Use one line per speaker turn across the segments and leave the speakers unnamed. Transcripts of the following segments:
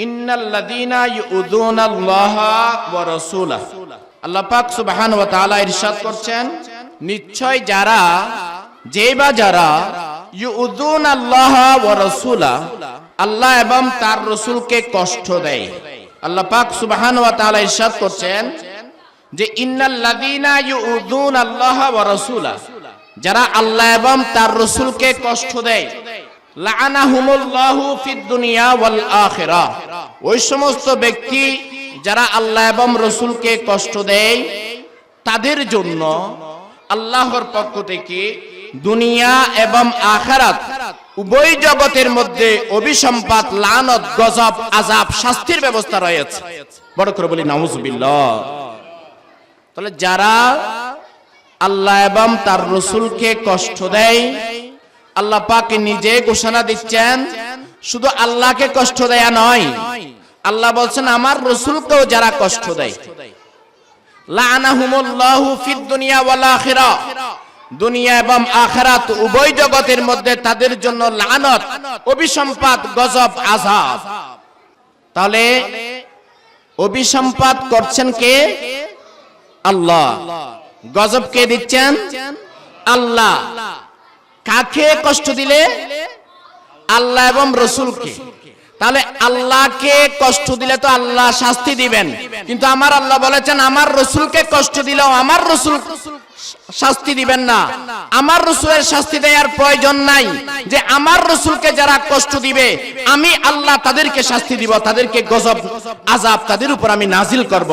আল্লাহ করছেন যারা আল্লাহ আল্লাহ এবং তার রসুলকে কষ্ট দেয় আল্লাহ পাক সুবাহান ওয়া তাআলা ইরশাদ করছেন যে ইউ ইউদুন আল্লাহ ওয়া যারা আল্লাহ এবং তার রসুলকে কষ্ট দেয় ওই সমস্ত ব্যক্তি যারা আল্লাহ এবং রসুলকে কষ্ট দেয় তাদের জন্য আল্লাহর পক্ষ থেকে দুনিয়া এবং আখারাত উভয় জগতের মধ্যে অভিসম্পাত লানত গজব আজাব শাস্তির ব্যবস্থা রয়েছে বড় করে বলি নাউজবিল্লা তাহলে যারা আল্লাহ এবং তার রসুলকে কষ্ট দেয় আল্লাহ পাকে নিজে ঘোষণা দিচ্ছেন শুধু আল্লাহকে কষ্ট দেয়া নয় আল্লাহ বলছেন আমার রসুলকেও যারা কষ্ট দেয় দুনিয়া এবং আখেরাত উভয় জগতের মধ্যে তাদের জন্য লানত অভিসম্পাত গজব আজাব তাহলে অভিসম্পাত করছেন কে আল্লাহ গজব কে দিচ্ছেন আল্লাহ কাকে কষ্ট দিলে আল্লাহ এবং রসুলকে তাহলে আল্লাহকে কষ্ট দিলে তো আল্লাহ শাস্তি দিবেন কিন্তু আমার আল্লাহ বলেছেন আমার রসুলকে কষ্ট দিলেও আমার রসুল শাস্তি দিবেন না আমার রসুলের শাস্তি দেওয়ার প্রয়োজন নাই যে আমার রসুলকে যারা কষ্ট দিবে আমি আল্লাহ তাদেরকে শাস্তি দিব তাদেরকে গজব আজাব তাদের উপর আমি নাজিল করব।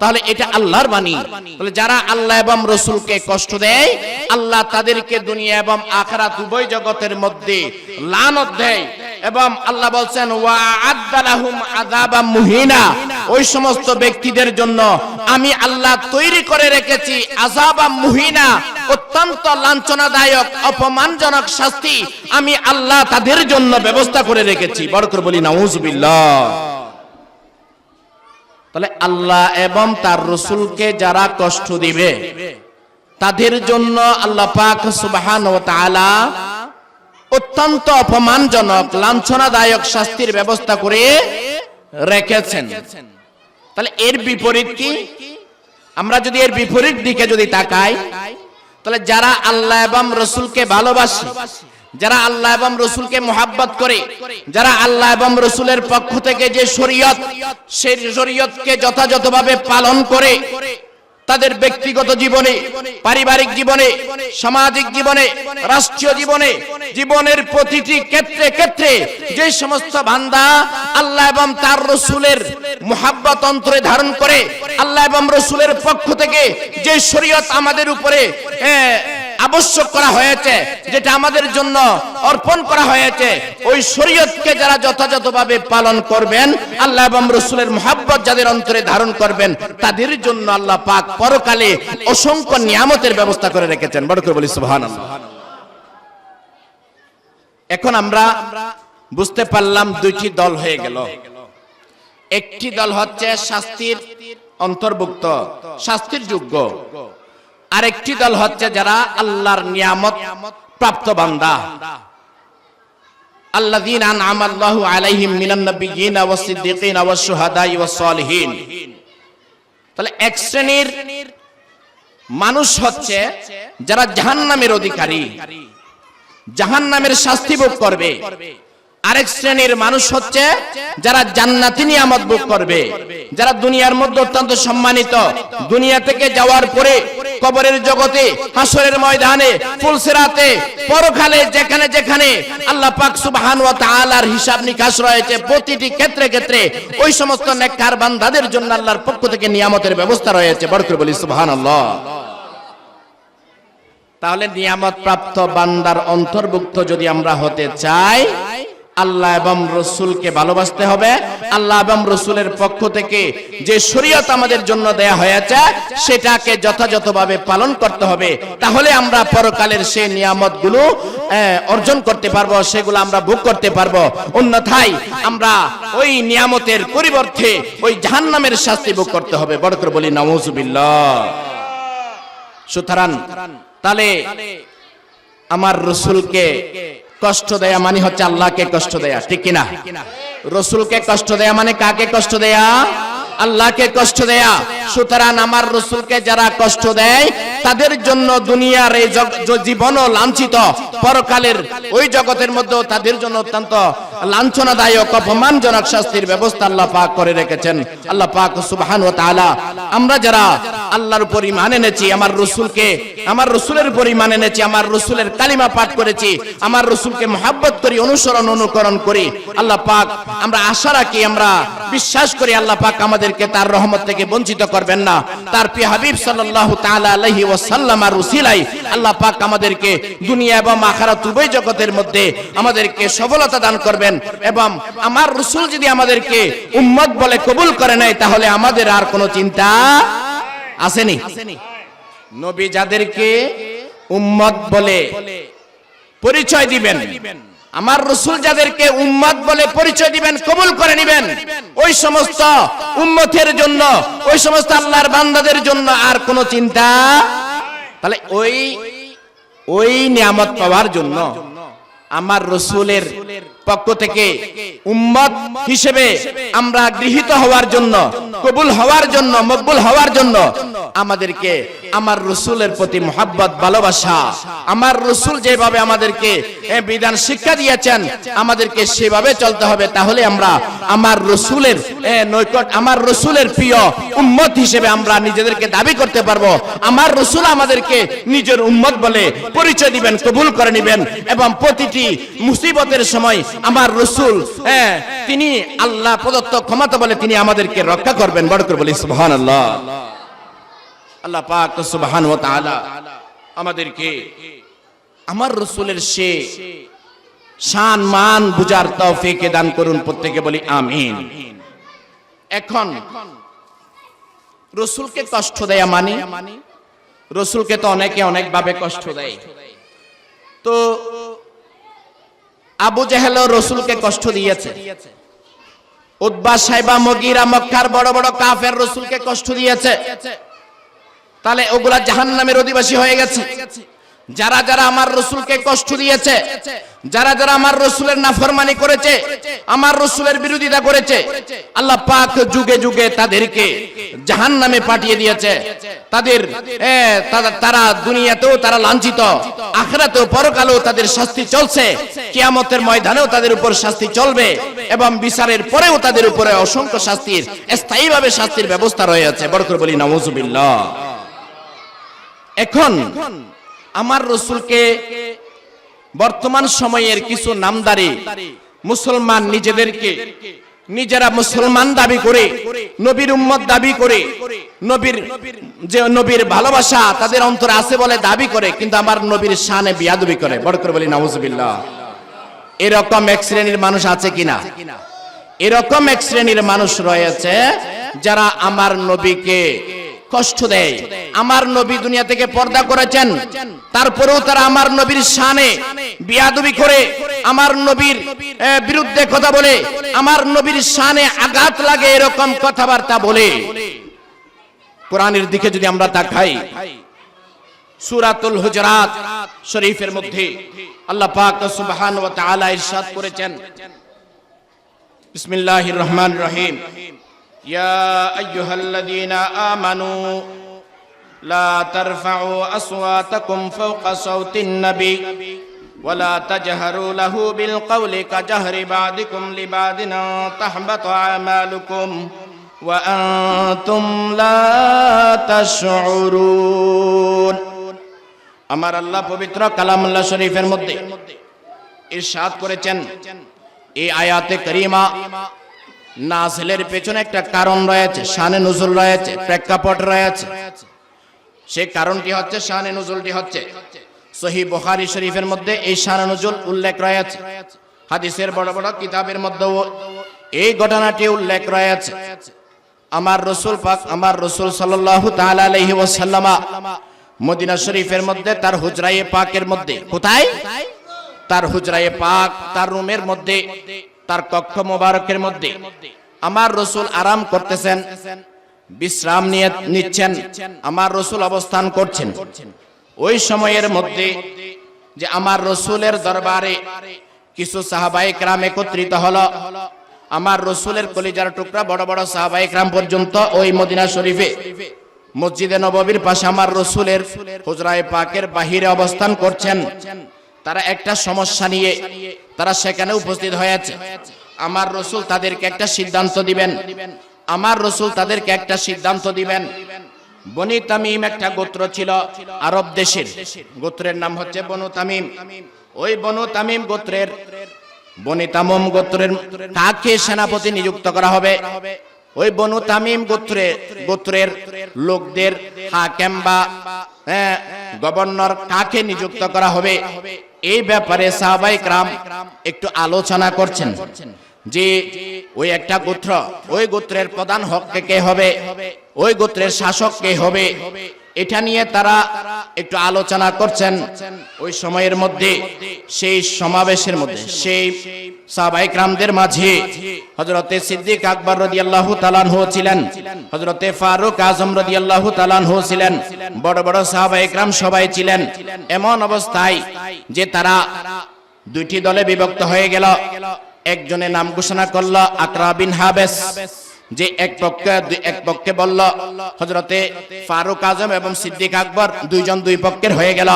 তাহলে এটা আল্লাহর বাণী তাহলে যারা আল্লাহ এবং রসুলকে কষ্ট দেয় আল্লাহ তাদেরকে দুনিয়া এবং আখরাত উভয় জগতের মধ্যে লানত দেয় এবং আল্লাহ বলছেন ওয়া আদালাহুম আযাবাম মুহিনা ওই সমস্ত ব্যক্তিদের জন্য আমি আল্লাহ তৈরি করে রেখেছি আযাবাম মুহিনা অত্যন্ত লাঞ্ছনাদায়ক অপমানজনক শাস্তি আমি আল্লাহ তাদের জন্য ব্যবস্থা করে রেখেছি বড় করে বলি নাউজুবিল্লাহ তাহলে আল্লাহ এবং তার রসুলকে যারা কষ্ট দিবে তাদের জন্য আল্লাহ পাক সুবহান ওয়া তাআলা অত্যন্ত অপমানজনক লাঞ্ছনাদায়ক শাস্তির ব্যবস্থা করে রেখেছেন তাহলে এর বিপরীত কি আমরা যদি এর বিপরীত দিকে যদি তাকাই তাহলে যারা আল্লাহ এবং রসুলকে ভালোবাসে যারা আল্লাহ এবং রসুলকে মোহাব্বত করে যারা আল্লাহ এবং রসুলের পক্ষ থেকে যে শরীয়ত সেই শরীয়তকে যথাযথভাবে পালন করে তাদের ব্যক্তিগত জীবনে পারিবারিক জীবনে সামাজিক জীবনে রাষ্ট্রীয় জীবনে জীবনের প্রতিটি ক্ষেত্রে ক্ষেত্রে যে সমস্ত বান্দা আল্লাহ এবং তার রসুলের মোহাব্বত অন্তরে ধারণ করে আল্লাহ এবং রসুলের পক্ষ থেকে যে শরীয়ত আমাদের উপরে হ্যাঁ, আবশ্যক করা হয়েছে যেটা আমাদের জন্য অর্পণ করা হয়েছে ওই শরীয়তকে যারা যথাযথভাবে পালন করবেন আল্লাহ এবং রসুলের মহাব্বত যাদের অন্তরে ধারণ করবেন তাদের জন্য আল্লাহ পাক পরকালে অসংখ্য নিয়ামতের ব্যবস্থা করে রেখেছেন বড় করে বলি সুহান এখন আমরা বুঝতে পারলাম দুইটি দল হয়ে গেল একটি দল হচ্ছে শাস্তির অন্তর্ভুক্ত শাস্তির যোগ্য আরেকটি দল হচ্ছে যারা আল্লাহর নিয়ামত প্রাপ্ত বান্দা الذين أنعم الله عليهم من النبيين তাহলে এক শ্রেণীর মানুষ হচ্ছে যারা জাহান্নামের অধিকারী জাহান্নামের শাস্তি ভোগ করবে আরেক শ্রেণীর মানুষ হচ্ছে যারা জান্নাতি নিয়ামত ভোগ করবে যারা দুনিয়ার মধ্যে অত্যন্ত সম্মানিত দুনিয়া থেকে যাওয়ার পরে কবরের জগতে হাসরের ময়দানে ফুলসিরাতে পরকালে যেখানে যেখানে আল্লাহ পাক সুবহান ওয়া তাআলার হিসাব নিকাশ রয়েছে প্রতিটি ক্ষেত্রে ক্ষেত্রে ওই সমস্ত নেককার বান্দাদের জন্য আল্লাহর পক্ষ থেকে নিয়ামতের ব্যবস্থা রয়েছে বড় করে বলি সুবহানাল্লাহ তাহলে নিয়ামত প্রাপ্ত বান্দার অন্তর্ভুক্ত যদি আমরা হতে চাই আল্লাহ এবং রসুলকে ভালোবাসতে হবে আল্লাহ এবং রসুলের পক্ষ থেকে যে শরীয়ত আমাদের জন্য দেয়া হয়েছে সেটাকে যথাযথভাবে পালন করতে হবে তাহলে আমরা পরকালের সে নিয়ামতগুলো অর্জন করতে পারবো সেগুলো আমরা ভোগ করতে পারবো অন্যথায় আমরা ওই নিয়ামতের পরিবর্তে ওই জাহান্নামের শাস্তি ভোগ করতে হবে বড় করে বলি নওয়াজুবিল্লাহ সুতরাং তাহলে আমার রসুলকে কষ্ট দেয়া মানে হচ্ছে আল্লাহকে কষ্ট দেয়া ঠিক কিনা রসুলকে কষ্ট দেয়া মানে কাকে কষ্ট দেয়া আল্লাহকে কষ্ট দেয়া সুতরাং আমার রসুলকে যারা কষ্ট দেয় তাদের জন্য দুনিয়ার এই জীবন লাঞ্ছিত পরকালের ওই জগতের মধ্যেও তাদের জন্য অত্যন্ত লাঞ্ছনাদায়ক অপমানজনক শাস্তির ব্যবস্থা আল্লাহ পাক করে রেখেছেন আল্লাহ পাক সুবহান ওয়া তাআলা আমরা যারা আল্লাহর উপর ইমান এনেছি আমার রসুলকে আমার রসুলের উপর ইমান এনেছি আমার রসুলের কালিমা পাঠ করেছি আমার রসুলকে মহাব্বত করি অনুসরণ অনুকরণ করি আল্লাহ পাক আমরা আশা রাখি আমরা বিশ্বাস করি আল্লাহ পাক আমাদেরকে তার রহমত থেকে বঞ্চিত করবেন না তার পি হাবিব সাল্লাল্লাহু তাআলা আলাইহি ওয়াসাল্লাম আর রুসিলাই আল্লাহ পাক আমাদেরকে দুনিয়া এবং আখিরাত উভয় জগতের মধ্যে আমাদেরকে সফলতা দান করবেন এবং আমার রসুল যদি আমাদেরকে উম্মত বলে কবুল করে নেয় তাহলে আমাদের আর কোনো চিন্তা আসেনি নবী যাদেরকে উম্মত বলে পরিচয় দিবেন আমার রসুল যাদেরকে উম্মত বলে পরিচয় দিবেন কবুল করে নিবেন ওই সমস্ত উম্মতের জন্য ওই সমস্ত আল্লাহর বান্দাদের জন্য আর কোন চিন্তা তাহলে ওই ওই নিয়ামত পাওয়ার জন্য আমার রসুলের পক্ষ থেকে উম্মত হিসেবে আমরা গৃহীত হওয়ার জন্য কবুল হওয়ার জন্য মকবুল হওয়ার জন্য আমাদেরকে আমার রসুলের প্রতি মোহাব্বত ভালোবাসা আমার রসুল যেভাবে আমাদেরকে বিধান শিক্ষা দিয়েছেন আমাদেরকে সেভাবে চলতে হবে তাহলে আমরা আমার রসুলের নৈকট আমার রসুলের প্রিয় উম্মত হিসেবে আমরা নিজেদেরকে দাবি করতে পারবো আমার রসুল আমাদেরকে নিজের উম্মত বলে পরিচয় দিবেন কবুল করে নিবেন এবং প্রতিটি মুসিবতের সময় আমার রসুল হ্যাঁ তিনি আল্লাহ প্রদত্ত ক্ষমতা বলে তিনি আমাদেরকে রক্ষা করবেন বড় করে বলি সুহান আল্লাহ আল্লাহ পাক সুবহান আমাদেরকে আমার রসুলের সে শান মান বুজার তৌফিকে দান করুন প্রত্যেকে বলি আমিন এখন রসুলকে কষ্ট দেয়া মানে রসুলকে তো অনেকে অনেকভাবে কষ্ট দেয় তো আবু জাহেল রসুলকে কষ্ট দিয়েছে উদ্বা সাহেবা মগিরা মক্কার বড় বড় কাফের রসুলকে কষ্ট দিয়েছে তাহলে ওগুলা জাহান নামের অধিবাসী হয়ে গেছে যারা যারা আমার রসুলকে কষ্ট দিয়েছে যারা যারা আমার রসুলের নাফরমানি করেছে আমার রসুলের বিরোধিতা করেছে আল্লাহ পাক যুগে যুগে তাদেরকে জাহান নামে পাঠিয়ে দিয়েছে তাদের তারা দুনিয়াতেও তারা লাঞ্ছিত আখরাতেও পরকালেও তাদের শাস্তি চলছে কিয়ামতের ময়দানেও তাদের উপর শাস্তি চলবে এবং বিচারের পরেও তাদের উপরে অসংখ্য শাস্তির স্থায়ীভাবে শাস্তির ব্যবস্থা রয়েছে বড় করে বলি নওয়াজুবিল্লাহ এখন আমার রসুলকে বর্তমান সময়ের কিছু নামদারি মুসলমান নিজেদেরকে নিজেরা মুসলমান দাবি করে নবীর উম্মত দাবি করে নবীর যে নবীর ভালোবাসা তাদের অন্তরে আছে বলে দাবি করে কিন্তু আমার নবীর শানে বিয়াদবি করে বড় করে বলি নাউজুবিল্লাহ এরকম এক শ্রেণীর মানুষ আছে কিনা এরকম এক শ্রেণীর মানুষ রয়েছে যারা আমার নবীকে কষ্ট দেয় আমার নবী দুনিয়া থেকে পর্দা করেছেন তারপরেও তারা আমার নবীর সানে বিয়াদবি করে আমার নবীর বিরুদ্ধে কথা বলে আমার নবীর সানে আঘাত লাগে এরকম কথাবার্তা বলে কোরআনের দিকে যদি আমরা তা খাই সুরাতুল হুজরাত শরীফের মধ্যে আল্লাহ পাক সুবহান ওয়া তাআলা ইরশাদ করেছেন বিসমিল্লাহির রহমানির রহিম يا أيها الذين آمنوا لا ترفعوا أصواتكم فوق صوت النبي ولا تجهروا له بالقول كجهر بعضكم لبعض أن تحبط أعمالكم وأنتم لا تشعرون আমার আল্লাহ পবিত্র কালামুল্লাহ শরীফের মধ্যে ইরশাদ করেছেন এই আয়াতে করিমা নাজেলের পেছনে একটা কারণ রয়েছে শানে নজরুল রয়েছে প্রেক্ষাপট রয়েছে সে কারণটি হচ্ছে শানে নজরুলটি হচ্ছে সহি বোহারি শরীফের মধ্যে এই শানে নজরুল উল্লেখ রয়েছে হাদিসের বড় বড় কিতাবের মধ্যেও এই ঘটনাটি উল্লেখ রয়েছে আমার রসুল পাক আমার রসুল সাল্লাল্লাহু তাআলা আলাইহি মদিনা শরীফের মধ্যে তার হুজরাইয়ে পাকের মধ্যে কোথায় তার হুজরায়ে পাক তার রুমের মধ্যে তার কক্ষ মোবারকের মধ্যে আমার রসুল আরাম করতেছেন বিশ্রাম নিয়ে নিচ্ছেন আমার রসুল অবস্থান করছেন ওই সময়ের মধ্যে যে আমার রসুলের দরবারে কিছু সাহাবাই ক্রাম একত্রিত হলো আমার রসুলের কলিজার টুকরা বড় বড় সাহাবাই ক্রাম পর্যন্ত ওই মদিনা শরীফে মসজিদে নবীর পাশে আমার রসুলের হুজরায় পাকের বাহিরে অবস্থান করছেন তারা একটা সমস্যা নিয়ে তারা সেখানে উপস্থিত হয়েছে আমার রসুল তাদেরকে একটা সিদ্ধান্ত দিবেন আমার রসুল তাদেরকে একটা সিদ্ধান্ত দিবেন বনি তামিম একটা গোত্র ছিল আরব দেশের গোত্রের নাম হচ্ছে বনু তামিম ওই বনু তামিম গোত্রের বনি তামম গোত্রের কাকে সেনাপতি নিযুক্ত করা হবে ওই বনু তামিম গোত্রে গোত্রের লোকদের হাকেম বা গভর্নর কাকে নিযুক্ত করা হবে এই ব্যাপারে সাহাবাই ক্রাম একটু আলোচনা করছেন যে ওই একটা গোত্র ওই গোত্রের প্রধান হক কে হবে ওই গোত্রের শাসক কে হবে এটা নিয়ে তারা একটু আলোচনা করছেন ওই সময়ের মধ্যে সেই সমাবেশের মধ্যে সেই সাবাইকরামদের মাঝে হজরতে সিদ্দিক আকবর রদি আল্লাহ তালান হয়েছিলেন হজরতে ফারুক আজম রদি আল্লাহ তালান হয়েছিলেন বড় বড় সাহাবাইক সবাই ছিলেন এমন অবস্থায় যে তারা দুইটি দলে বিভক্ত হয়ে গেল একজনের নাম ঘোষণা করল আকরা বিন হাবেস যে এক পক্ষে এক পক্ষে বলল হজরতে ফারুক আজম এবং সিদ্দিক আকবর দুইজন দুই পক্ষের হয়ে গেল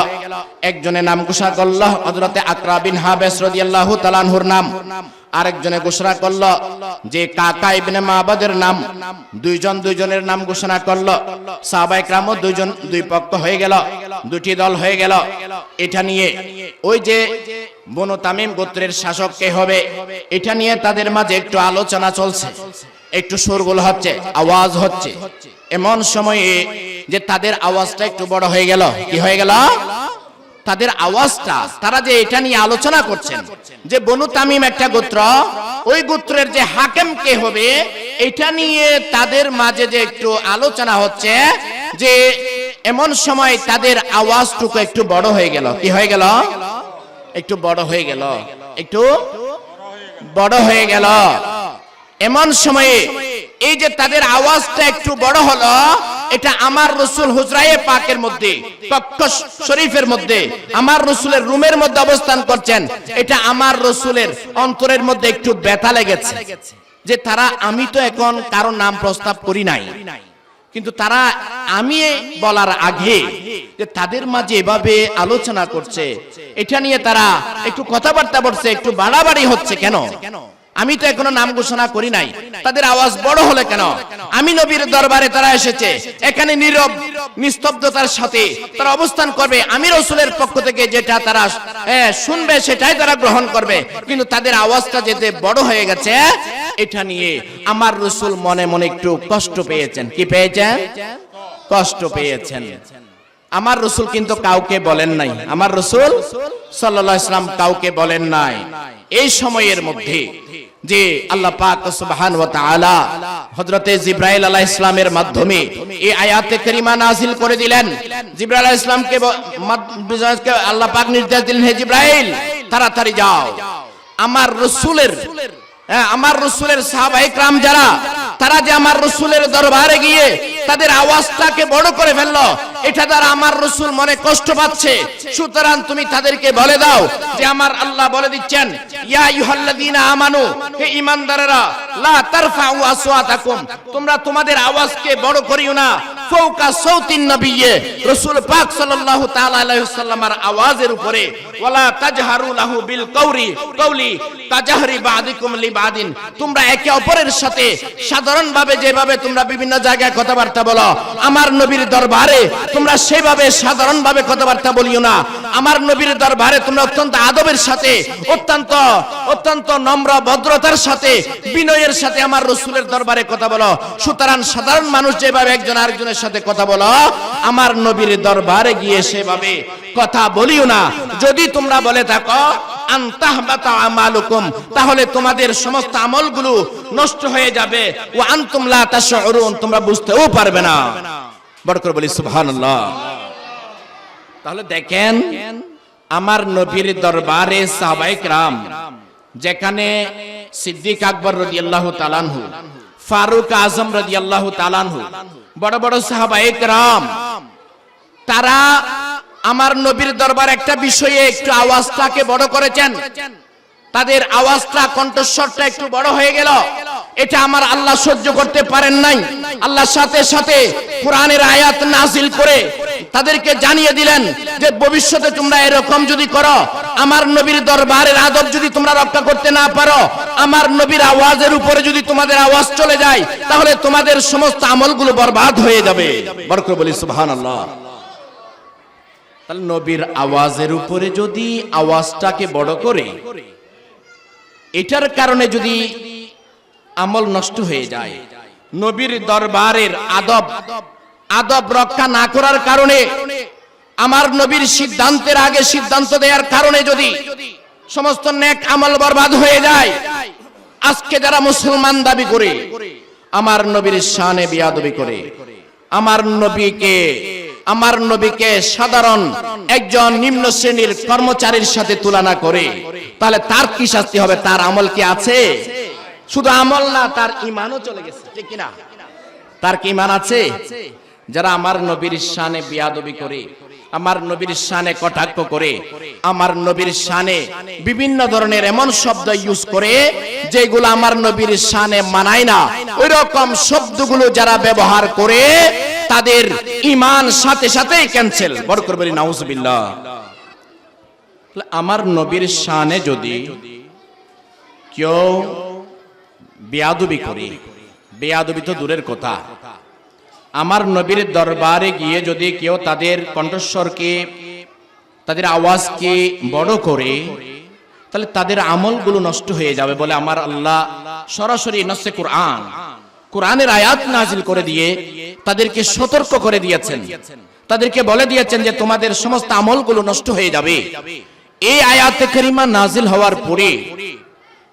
একজনের নাম ঘোষণা করল হজরতে আকরা বিন হাবেস রাদিয়াল্লাহু তালানহুর নাম আরেকজনে ঘোষণা করল যে কাকা ইবনে মাবাদের নাম দুইজন দুইজনের নাম ঘোষণা করল সাহাবায়ে کرام দুইজন দুই পক্ষ হয়ে গেল দুটি দল হয়ে গেল এটা নিয়ে ওই যে বনু তামিম গোত্রের শাসক কে হবে এটা নিয়ে তাদের মাঝে একটু আলোচনা চলছে একটু সরগোল হচ্ছে আওয়াজ হচ্ছে এমন সময়ে যে তাদের আওয়াজটা একটু বড় হয়ে গেল কি হয়ে গেল তাদের আওয়াজটা তারা যে এটা নিয়ে আলোচনা করছেন যে বনু তামিম একটা গোত্র ওই গোত্রের যে হাকেম কে হবে এটা নিয়ে তাদের মাঝে যে একটু আলোচনা হচ্ছে যে এমন সময় তাদের আওয়াজটুকু একটু বড় হয়ে গেল কি হয়ে গেল একটু বড় হয়ে গেল একটু বড় হয়ে গেল এমন সময়ে এই যে তাদের আওয়াজটা একটু বড় হলো এটা আমার রসুল হুজরায়ে পাকের মধ্যে কক্ষ শরীফের মধ্যে আমার রসুলের রুমের মধ্যে অবস্থান করছেন এটা আমার রসুলের অন্তরের মধ্যে একটু ব্যথা লেগেছে যে তারা আমি তো এখন কারো নাম প্রস্তাব করি নাই কিন্তু তারা আমি বলার আগে যে তাদের মাঝে এভাবে আলোচনা করছে এটা নিয়ে তারা একটু কথাবার্তা বলছে একটু বাড়াবাড়ি হচ্ছে কেন আমি তো এখনো নাম ঘোষণা করি নাই তাদের আওয়াজ বড় হলে কেন আমি নবীর দরবারে তারা এসেছে এখানে নীরব নিস্তব্ধতার সাথে তারা অবস্থান করবে আমি রসুলের পক্ষ থেকে যেটা তারা শুনবে সেটাই তারা গ্রহণ করবে কিন্তু তাদের আওয়াজটা যেতে বড় হয়ে গেছে এটা নিয়ে আমার রসুল মনে মনে একটু কষ্ট পেয়েছেন কি পেয়েছেন কষ্ট পেয়েছেন আমার রসুল কিন্তু কাউকে বলেন নাই আমার রসুল সাল্লা ইসলাম কাউকে বলেন নাই এই সময়ের মধ্যে যে আল্লাহ পাক সুবহান ওয়া তাআলা হযরতে জিবরাইল আলাইহিস সালামের মাধ্যমে এই আয়াতে কারিমা নাযিল করে দিলেন জিবরাইল আলাইহিস সালামকে আল্লাহ পাক নির্দেশ দিলেন হে জিবরাইল তাড়াতাড়ি যাও আমার রসুলের হ্যাঁ, আমার রসুলের সাহাবাহিকরাম যারা তারা যে আমার রসুলের দরবারে গিয়ে তাদের আওয়াজটাকে বড় করে ফেলল এটা দ্বারা আমার রসুল মনে কষ্ট পাচ্ছে সুতরাং তুমি তাদেরকে বলে দাও যে আমার আল্লাহ বলে দিচ্ছেন তোমরা তোমাদের আওয়াজকে বড় করিও না পাক আওয়াজের উপরে ওয়ালা তাজহারু লাহু বিল বাদিন তোমরা একে অপরের সাথে সাধারণভাবে যেভাবে তোমরা বিভিন্ন জায়গায় কথাবার্তা বলো আমার নবীর দরবারে তোমরা সেভাবে কথাবার্তা বলিও না আমার নবীর দরবারে তোমরা অত্যন্ত আদবের সাথে অত্যন্ত অত্যন্ত নম্র ভদ্রতার সাথে বিনয়ের সাথে আমার রসুলের দরবারে কথা বলো সুতরাং সাধারণ মানুষ যেভাবে একজন আরেকজনের সাথে কথা বলো আমার নবীর দরবারে গিয়ে সেভাবে কথা বলিও না যদি তোমরা বলে থাকো তাহলে তোমাদের সমস্ত আমলগুলো নষ্ট হয়ে যাবে ও আন্তমলা তা তোমরা বুঝতেও পারবে না বড় করে বলি সুহান তাহলে দেখেন আমার নবীর দরবারে সাহবাইক রাম যেখানে সিদ্দিক আকবর রদি আল্লাহ তালানহু ফারুক আজম রদি আল্লাহ তালানহু বড় বড় সাহবাইক রাম তারা আমার নবীর দরবার একটা বিষয়ে একটু আওয়াজটাকে বড় করেছেন তাদের আওয়াজটা কণ্ঠস্বরটা একটু বড় হয়ে গেল এটা আমার আল্লাহ সহ্য করতে পারেন নাই আল্লাহ সাথে সাথে কোরআনের আয়াত নাজিল করে তাদেরকে জানিয়ে দিলেন যে ভবিষ্যতে তোমরা এরকম যদি করো আমার নবীর দরবারের আদব যদি তোমরা রক্ষা করতে না পারো আমার নবীর আওয়াজের উপরে যদি তোমাদের আওয়াজ চলে যায় তাহলে তোমাদের সমস্ত আমলগুলো বরবাদ হয়ে যাবে বরকর বলি সুবহানাল্লাহ তাহলে নবীর আওয়াজের উপরে যদি আওয়াজটাকে বড় করে এটার কারণে যদি আমল নষ্ট হয়ে যায় নবীর দরবারের আদব আদব রক্ষা না করার কারণে আমার নবীর সিদ্ধান্তের আগে সিদ্ধান্ত দেওয়ার কারণে যদি সমস্ত নেক আমল বরবাদ হয়ে যায় আজকে যারা মুসলমান দাবি করে আমার নবীর শানে বিয়াদবি করে আমার নবীকে আমার নবীকে সাধারণ একজন নিম্ন শ্রেণীর কর্মচারীর সাথে তুলনা করে তাহলে তার কি শাস্তি হবে তার আমল কি আছে শুধু আমল না তার ইমানও চলে গেছে ঠিক কিনা তার কি ইমান আছে যারা আমার নবীর শানে বিয়াদবি করে আমার নবীর শানে কটাক্ষ করে আমার নবীর শানে বিভিন্ন ধরনের এমন শব্দ ইউজ করে যেগুলো আমার নবীর শানে মানায় না ওই রকম শব্দগুলো যারা ব্যবহার করে তাদের ইমান সাথে সাথে ক্যান্সেল বড় করবে নাউজবিল্লা আমার নবীর সানে যদি কেউ বেয়াদবি করি বেয়াদবি তো দূরের কথা আমার নবীর দরবারে গিয়ে যদি কেউ তাদের কণ্ঠস্বরকে তাদের আওয়াজকে বড় করে তাহলে তাদের আমলগুলো নষ্ট হয়ে যাবে বলে আমার আল্লাহ সরাসরি নসে কোরআন কোরআনের আয়াত নাজিল করে দিয়ে তাদেরকে সতর্ক করে দিয়েছেন তাদেরকে বলে দিয়েছেন যে তোমাদের সমস্ত আমলগুলো নষ্ট হয়ে যাবে এই আয়াতে করিমা নাজিল হওয়ার পরে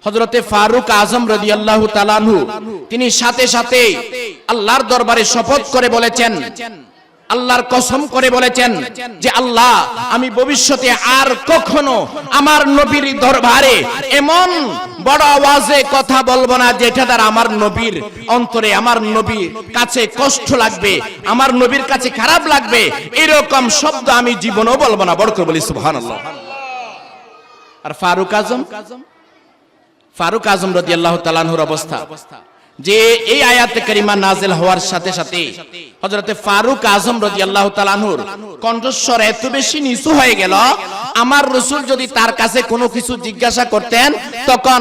হজরতে ফারুক আজম রাজি আল্লাহ তালানহু তিনি সাথে সাথে আল্লাহর দরবারে শপথ করে বলেছেন আল্লাহর কসম করে বলেছেন যে আল্লাহ আমি ভবিষ্যতে আর কখনো আমার নবীর দরবারে এমন বড় আওয়াজে কথা বলবো না যেটা দ্বারা আমার নবীর অন্তরে আমার নবী কাছে কষ্ট লাগবে আমার নবীর কাছে খারাপ লাগবে এরকম শব্দ আমি জীবনেও বলবো না বড় করে বলি সুহান আর ফারুক আজম ফারুক আজম রাদিয়াল্লাহু তাআলার অবস্থা যে এই আয়াতে করিমা নাজেল হওয়ার সাথে সাথে হজরতে ফারুক আজম রাজি আল্লাহ তালানুর কণ্ঠস্বর এত বেশি নিচু হয়ে গেল আমার রসুল যদি তার কাছে কোনো কিছু জিজ্ঞাসা করতেন তখন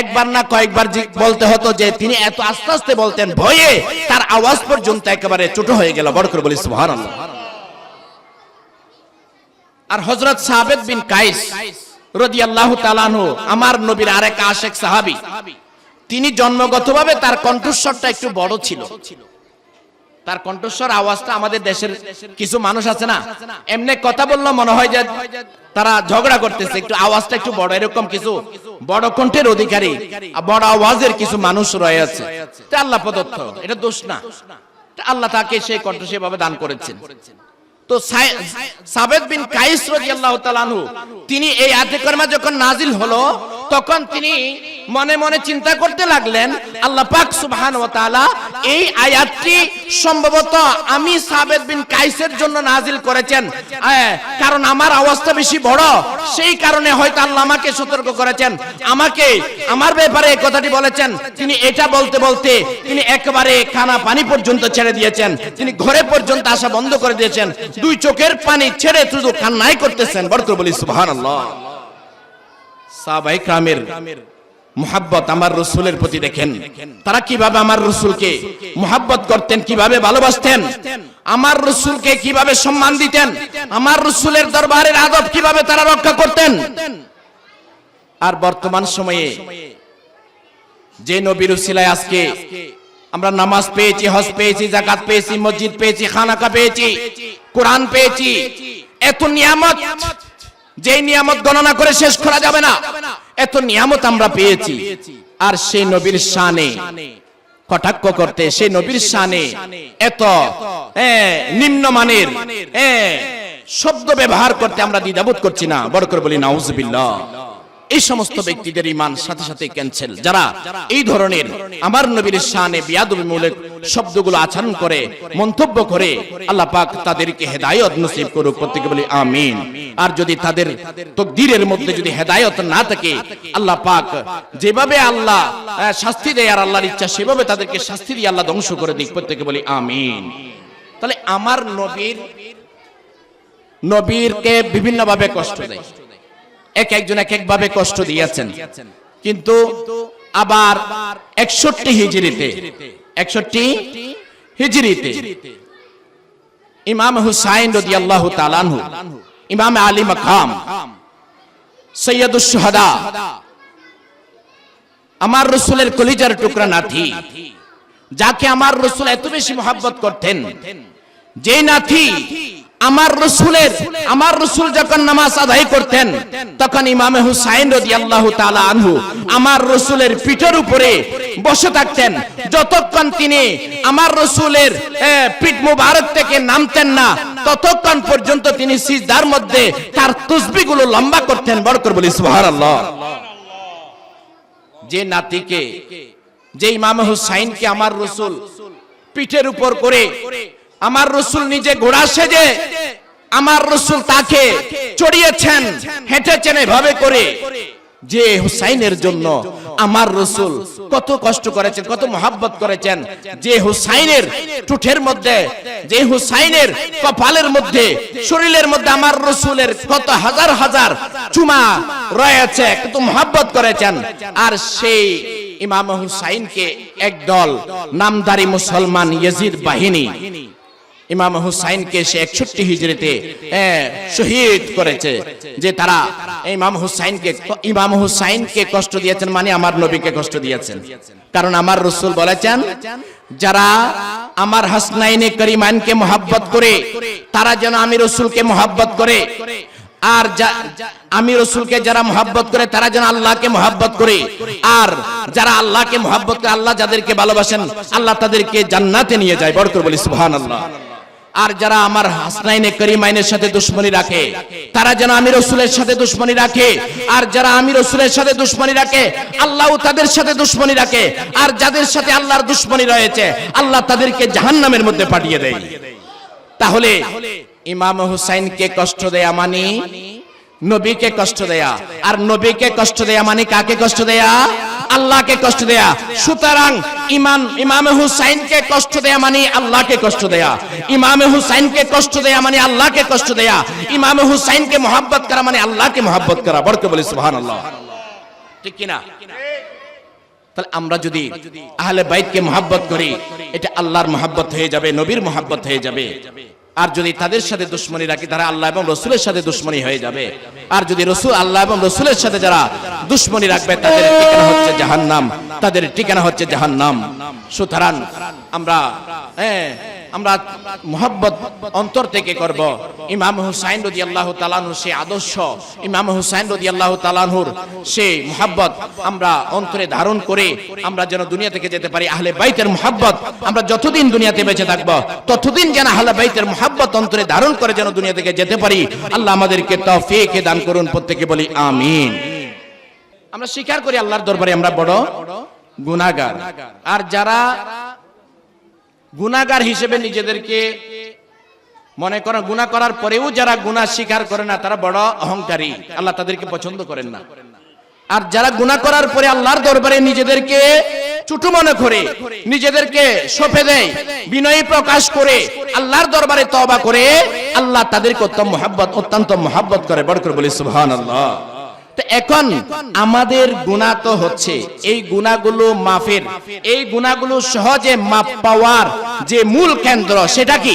একবার না কয়েকবার বলতে হতো যে তিনি এত আস্তে আস্তে বলতেন ভয়ে তার আওয়াজ পর্যন্ত একেবারে ছোট হয়ে গেল বড় করে বলিস সুহার আর হজরত সাহেব বিন কাইস রদি আল্লাহ তালানহ আমার নবীর আরেক আশেক সাহাবি তিনি জন্মগতভাবে তার কণ্ঠস্বরটা একটু বড় ছিল তার কণ্ঠস্বর আওয়াজটা আমাদের দেশের কিছু মানুষ আছে না এমনি কথা বললো মনে হয় যে তারা ঝগড়া করতেছে একটু আওয়াজটা একটু বড় এরকম কিছু বড় কণ্ঠের অধিকারী বড় আওয়াজের কিছু মানুষ রয়েছে আল্লাহ প্রদত্ত এটা দোষ না আল্লাহ তাকে সেই কণ্ঠ সেভাবে দান করেছেন তো সাবেদ বিন কাইস রাজি আল্লাহ তিনি এই আয়াতে যখন নাজিল হলো তখন তিনি মনে মনে চিন্তা করতে লাগলেন আল্লাহ পাক সুবহান ওয়া তাআলা এই আয়াতটি সম্ভবত আমি সাবেদ বিন কাইসের জন্য নাজিল করেছেন কারণ আমার অবস্থা বেশি বড় সেই কারণে হয়তো আল্লাহ আমাকে সতর্ক করেছেন আমাকে আমার ব্যাপারে এই কথাটি বলেছেন তিনি এটা বলতে বলতে তিনি একবারে খানা পানি পর্যন্ত ছেড়ে দিয়েছেন তিনি ঘরে পর্যন্ত আসা বন্ধ করে দিয়েছেন দুই চোখের পানি ছেড়ে শুধু কান্নাই করতেছেন বরকর বলি সুবহানাল্লাহ সাহাবাই ক্রামের মোহাব্বত আমার রসুলের প্রতি দেখেন তারা কিভাবে আমার রসুলকে মোহাব্বত করতেন কিভাবে ভালোবাসতেন আমার কিভাবে সম্মান দিতেন আমার রসুলের দরবারের আদব কিভাবে তারা রক্ষা করতেন আর বর্তমান সময়ে যে নবীর উসিলায় আজকে আমরা নামাজ পেয়েছি হজ পেয়েছি জাকাত পেয়েছি মসজিদ পেয়েছি খানাকা পেয়েছি কোরআন পেয়েছি এত নিয়ামত যে নিয়ামত গণনা করে শেষ করা যাবে না এত নিয়ামত আমরা পেয়েছি আর সেই নবীর শানে কটাক্ষ করতে সেই নবীর শানে এত নিম্নমানের শব্দ ব্যবহার করতে আমরা দ্বিধাবোধ করছি না বড় করে বলি নাউজবিল্লাহ এই সমস্ত ব্যক্তিদের ইমান সাথে সাথে ক্যান্সেল যারা এই ধরনের আমার নবীর শানে বিয়াদবি মূলক শব্দগুলো আচরণ করে মন্তব্য করে আল্লাহ পাক তাদেরকে হেদায়ত নসিব করুক প্রত্যেকে বলি আমিন আর যদি তাদের তকদিরের মধ্যে যদি হেদায়ত না থাকে আল্লাহ পাক যেভাবে আল্লাহ শাস্তি দেয় আর আল্লাহর ইচ্ছা সেভাবে তাদেরকে শাস্তি দিয়ে আল্লাহ ধ্বংস করে দিক প্রত্যেকে বলি আমিন তাহলে আমার নবীর নবীরকে বিভিন্নভাবে কষ্ট দেয় এক একজন এক একভাবে কষ্ট দিয়েছেন কিন্তু আবার একষট্টি হিজড়িতে একষট্টি হিজড়িতে ইমাম হুসাইন রদি আল্লাহ তালানহু ইমাম আলী মকাম সৈয়দুসহদা আমার রসুলের কলিজার টুকরা নাথি যাকে আমার রসুল এত বেশি মোহাব্বত করতেন যে নাথি আমার রসুলের আমার রসুল যখন নামাজ আদায় করতেন তখন ইমামে হুসাইন রদি আল্লাহ আনহু আমার রসুলের পিঠের উপরে বসে থাকতেন যতক্ষণ তিনি আমার রসুলের পিঠ মুবারক থেকে নামতেন না ততক্ষণ পর্যন্ত তিনি সিজদার মধ্যে তার তুসবিগুলো লম্বা করতেন বড় করে বলি সুহার আল্লাহ যে নাতিকে যে ইমাম হুসাইনকে আমার রসুল পিঠের উপর করে আমার রসুল নিজে ঘোড়া সেজে আমার রসুল তাকে চড়িয়েছেন হেঁটেছেন এভাবে করে যে হুসাইনের জন্য আমার রসুল কত কষ্ট করেছেন কত মহাব্বত করেছেন যে হুসাইনের টুঠের মধ্যে যে হুসাইনের কপালের মধ্যে শরীরের মধ্যে আমার রসুলের কত হাজার হাজার চুমা রয়েছে কত মহাব্বত করেছেন আর সেই ইমাম হুসাইনকে একদল নামদারি মুসলমান ইয়াজির বাহিনী ইমাম হুসাইনকে সে একষট্টি হিজড়িতে শহীদ করেছে যে তারা ইমাম হুসাইনকে ইমাম হুসাইনকে কষ্ট দিয়েছেন মানে আমার নবীকে কষ্ট দিয়েছেন কারণ আমার রসুল বলেছেন যারা আমার হাসনাইনে করিমানকে মহাব্বত করে তারা যেন আমি রসুলকে মহাব্বত করে আর আমি রসুলকে যারা মহাব্বত করে তারা যেন আল্লাহকে মহাব্বত করে আর যারা আল্লাহকে মহাব্বত করে আল্লাহ যাদেরকে ভালোবাসেন আল্লাহ তাদেরকে জান্নাতে নিয়ে যায় বড় করে বলি সুহান আল্লাহ আর যারা আমার হাসনাইনে করিমাইনের সাথে দুশ্মনী রাখে তারা যেন আমি রসুলের সাথে দুশ্মনী রাখে আর যারা আমি রসুলের সাথে দুশ্মনী রাখে আল্লাহ তাদের সাথে দুশ্মনী রাখে আর যাদের সাথে আল্লাহর দুশ্মনী রয়েছে আল্লাহ তাদেরকে জাহান নামের মধ্যে পাঠিয়ে দেয় তাহলে ইমাম হুসাইনকে কষ্ট দেয় মানে নবীকে কষ্ট দেয়া আর নবীকে কষ্ট দেয়া মানে কাকে কষ্ট দেয়া আল্লাহকে কষ্ট দেয়া সুতরাং ইমাম ইমামে হুসাইনকে কষ্ট দেয়া মানে আল্লাহকে কষ্ট দেয়া ইমামে হুসাইনকে কষ্ট দেয়া মানে আল্লাহকে কষ্ট দেয়া ইমামে হুসাইনকে মহব্বত করা মানে আল্লাহকে মহব্বত করা বড়কে বলি সুবহানাল্লাহ ঠিক কি না তাহলে আমরা যদি আহলে বাইতকে মোহাব্বত করি এটা আল্লাহর মোহাব্বত হয়ে যাবে নবীর মোহাব্বত হয়ে যাবে আর যদি তাদের সাথে দুশ্মনী রাখি তারা আল্লাহ এবং রসুলের সাথে দুশ্মনী হয়ে যাবে আর যদি রসুল আল্লাহ এবং রসুলের সাথে যারা দুশ্মনী রাখবে তাদের ঠিকানা হচ্ছে জাহান্নাম তাদের ঠিকানা হচ্ছে জাহান্নাম সুতরাং আমরা হ্যাঁ আমরা মোহাব্বত অন্তর থেকে করব ইমাম হুসাইন রদি আল্লাহ তালানহুর সে আদর্শ ইমাম হুসাইন রদি আল্লাহ তালানহুর সে মোহাব্বত আমরা অন্তরে ধারণ করে আমরা যেন দুনিয়া থেকে যেতে পারি আহলে বাইতের মোহাব্বত আমরা যতদিন দুনিয়াতে বেঁচে থাকবো ততদিন যেন আহলে বাইতের মোহাব্বত অন্তরে ধারণ করে যেন দুনিয়া থেকে যেতে পারি আল্লাহ আমাদেরকে তফিকে দান করুন প্রত্যেকে বলি আমিন আমরা স্বীকার করি আল্লাহর দরবারে আমরা বড় গুণাগার আর যারা গুণাগার হিসেবে নিজেদেরকে মনে করেন গুণা করার পরেও যারা গুণা স্বীকার করে না তারা বড় অহংকারী আল্লাহ তাদেরকে পছন্দ করেন না আর যারা গুণা করার পরে আল্লাহর দরবারে নিজেদেরকে চুটু মনে করে নিজেদেরকে সফে দেয় বিনয় প্রকাশ করে আল্লাহর দরবারে তবা করে আল্লাহ তাদেরকে অত্যন্ত মহাব্বত অত্যন্ত মহাব্বত করে বড় করে বলি সুহান আল্লাহ এখন আমাদের গুণা তো হচ্ছে এই গুণাগুলো মাফের এই গুণাগুলো সহজে মাপ পাওয়ার যে মূল কেন্দ্র সেটা কি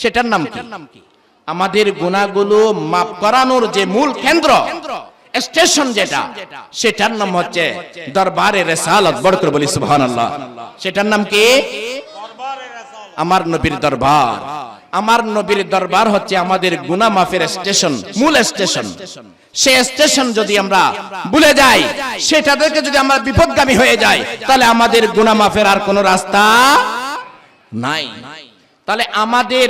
সেটার নাম কি আমাদের গুণাগুলো মাপ করানোর যে মূল কেন্দ্র স্টেশন যেটা সেটার নাম হচ্ছে দরবারে রেসালত করে বলি সুবহানাল্লাহ সেটার নাম কি আমার নবীর দরবার আমার নবীর দরবার হচ্ছে আমাদের গুনা মাফের স্টেশন মূল স্টেশন সে স্টেশন যদি আমরা ভুলে যাই সেটাদেরকে যদি আমরা বিপদগামী হয়ে যাই তাহলে আমাদের গুনা মাফের আর কোন রাস্তা নাই তাহলে আমাদের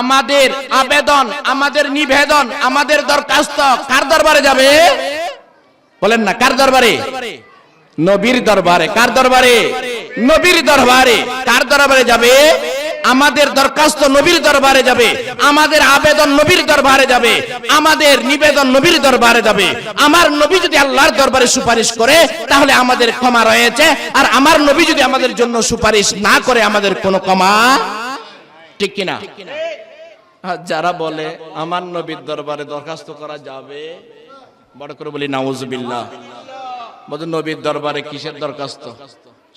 আমাদের আবেদন আমাদের নিবেদন আমাদের দরখাস্ত কার দরবারে যাবে বলেন না কার দরবারে নবীর দরবারে কার দরবারে নবীর দরবারে কার দরবারে যাবে আমাদের দরখাস্ত নবীর দরবারে যাবে আমাদের আবেদন নবীর দরবারে যাবে আমাদের নিবেদন নবীর দরবারে যাবে আমার নবী যদি আল্লাহর দরবারে সুপারিশ করে তাহলে আমাদের ক্ষমা রয়েছে আর আমার নবী যদি আমাদের জন্য সুপারিশ না করে আমাদের কোনো ক্ষমা ঠিক কিনা যারা বলে আমার নবীর দরবারে দরখাস্ত করা যাবে বড় করে বলি নাউজবিল্লাহ বলতে নবীর দরবারে কিসের দরখাস্ত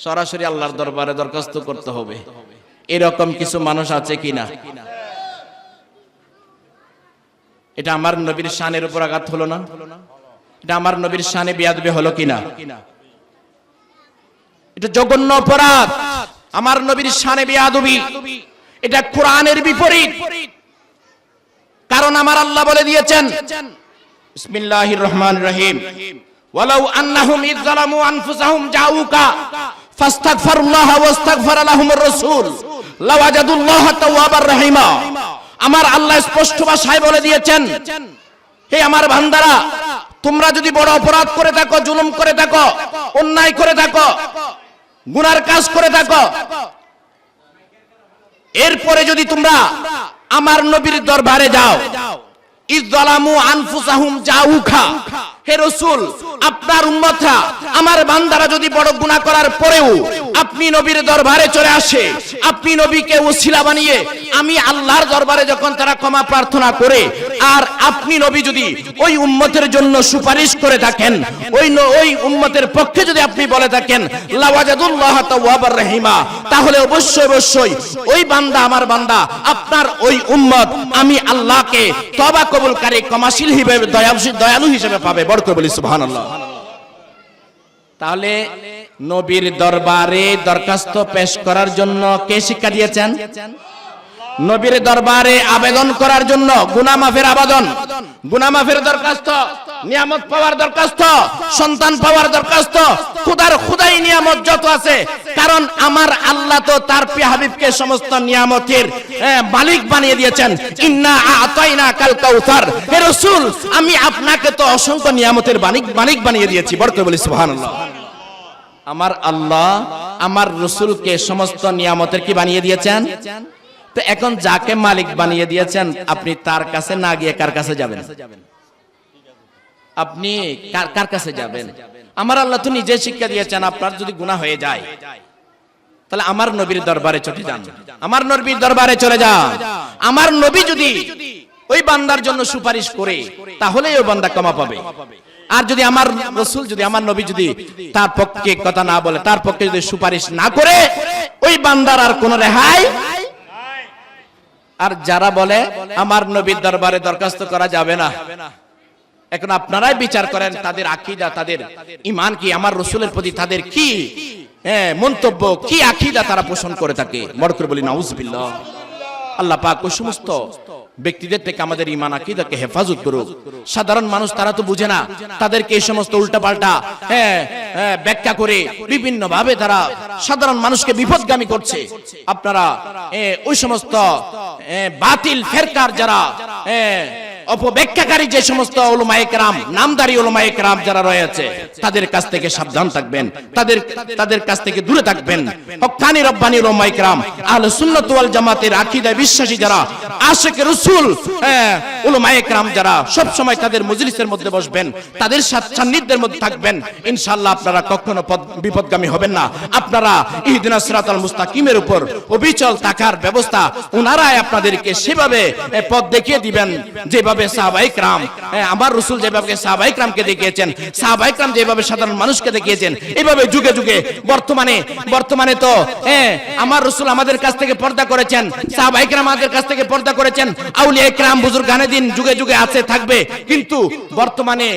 সরাসরি আল্লাহর দরবারে দরখাস্ত করতে হবে এরকম কিছু মানুষ আছে কিনা এটা আমার নবীর শানের উপর আঘাত হলো না এটা আমার নবীর শানে বিয়াদবে হলো কিনা এটা জঘন্য অপরাধ আমার নবীর শানে বিয়াদবি এটা কোরআনের বিপরীত কারণ আমার আল্লাহ বলে দিয়েছেন বিসমিল্লাহির রহমানির রহিম ওয়ালাউ আন্নাহুম ইযলামু আনফুসাহুম জাউকা আমার আল্লাহ স্পষ্ট ভাষায় বলে দিয়েছেন হে আমার ভান্দারা তোমরা যদি বড় অপরাধ করে থাকো জুলুম করে থাকো অন্যায় করে থাকো গুনার কাজ করে থাকো এরপরে যদি তোমরা আমার নবীর দরবারে যাও ইজালামু আনফুসাহুম জাউখা হে রাসূল আপনার উম্মতরা আমার বান্দারা যদি বড় গুনাহ করার পরেও আপনি নবীর দরবারে চলে আসে আপনি নবীকে ওসিলা বানিয়ে আমি আল্লাহর দরবারে যখন তারা ক্ষমা প্রার্থনা করে আর আপনি নবী যদি ওই উম্মতের জন্য সুপারিশ করে থাকেন ওই ওই উম্মতের পক্ষে যদি আপনি বলে থাকেন লাওয়াজাদুল্লাহ তাওয়াবার রহিমা তাহলে অবশ্যই অবশ্যই ওই বান্দা আমার বান্দা আপনার ওই উম্মত আমি আল্লাহকে তওবা কবুলকারী কমাশিল হিসেবে দয়ালু হিসেবে পাবে বড় করে বলি সুহান তাহলে নবীর দরবারে দরখাস্ত পেশ করার জন্য কে শিক্ষা দিয়েছেন নবীর দরবারে আবেদন করার জন্য গুনামাফের আবেদন গুনামাফের দরখাস্ত নিয়ামত পাওয়ার দরখাস্ত সন্তান পাওয়ার দরখাস্ত খুদার খুদাই নিয়ামত যত আছে কারণ আমার আল্লাহ তো তার পি হাবিবকে সমস্ত নিয়ামতের মালিক বানিয়ে দিয়েছেন ইন্না আতাইনা কাল কাউসার হে রাসূল আমি আপনাকে তো অসংখ্য নিয়ামতের মালিক মালিক বানিয়ে দিয়েছি বরকে বলি সুবহানাল্লাহ আমার আল্লাহ আমার রসুলকে সমস্ত নিয়ামতের কি বানিয়ে দিয়েছেন তো এখন যাকে মালিক বানিয়ে দিয়েছেন আপনি তার কাছে না গিয়ে কার কাছে যাবেন আপনি কার কাছে যাবেন আমার আল্লাহ তো নিজে শিক্ষা দিয়েছেন আপনার যদি গুণা হয়ে যায় তাহলে আমার নবীর দরবারে চলে যান আমার নবীর দরবারে চলে যান আমার নবী যদি ওই বান্দার জন্য সুপারিশ করে তাহলে ওই বান্দা ক্ষমা পাবে আর যদি আমার রসুল যদি আমার নবী যদি তার পক্ষে কথা না বলে তার পক্ষে যদি সুপারিশ না করে ওই বান্দার আর কোন রেহাই আর যারা বলে আমার নবীর দরবারে দরখাস্ত করা যাবে না এখন আপনারাই বিচার করেন তাদের আকিদা তাদের ইমান কি আমার রসুলের প্রতি তাদের কি হ্যাঁ মন্তব্য কি আকিদা তারা পোষণ করে থাকে মরকর বলি নাউজবিল্লাহ আল্লাহ পাক ওই সমস্ত ব্যক্তিদের থেকে আমাদের ইমান আকিদাকে হেফাজত করুক সাধারণ মানুষ তারা তো বুঝে না তাদেরকে এই সমস্ত উল্টাপাল্টা হ্যাঁ, হ্যাঁ ব্যাখ্যা করে বিভিন্ন ভাবে তারা সাধারণ মানুষকে বিপদগামী করছে আপনারা ওই সমস্ত বাতিল ফেরকার যারা হ্যাঁ অপব্যাখ্যাকারী যে সমস্ত ওলমায়করাম নামদারি কেরাম যারা রয়েছে তাদের কাছ থেকে সাবধান থাকবেন তাদের তাদের কাছ থেকে দূরে থাকবেন হকানি রব্বানি কেরাম আহলে সুন্নাত ওয়াল জামাতের আকীদা বিশ্বাসী যারা আশেক রাসূল হ্যাঁ, কেরাম যারা সব সময় তাদের মজলিসের মধ্যে বসবেন তাদের সান্নিধ্যের মধ্যে থাকবেন ইনশাআল্লাহ আপনারা কখনো বিপদগামী হবেন না আপনারা ইহদিনাস সিরাতাল মুস্তাকিমের উপর অবিচল থাকার ব্যবস্থা ওনারাই আপনাদেরকে সেভাবে পথ দেখিয়ে দিবেন যেভাবে হবে সাহাবাই ক্রাম হ্যাঁ, আমার রসুল যেভাবে সাহাবাই রামকে দেখিয়েছেন সাহাবাই রাম যেভাবে সাধারণ মানুষকে দেখিয়েছেন এইভাবে যুগে যুগে বর্তমানে বর্তমানে তো হ্যাঁ আমার রসুল আমাদের কাছ থেকে পর্দা করেছেন সাহাবাই রাম আমাদের কাছ থেকে পর্দা করেছেন আউলিয়া ক্রাম বুজুর গানে দিন যুগে যুগে আছে থাকবে কিন্তু বর্তমানে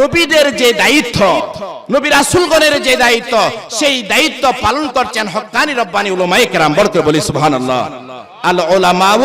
নবীদের যে দায়িত্ব নবী রাসুলগণের যে দায়িত্ব সেই দায়িত্ব পালন করছেন হকানি রব্বানি উলমাই ক্রাম বরকর বলি সুবহানাল্লাহ আল উলামাউ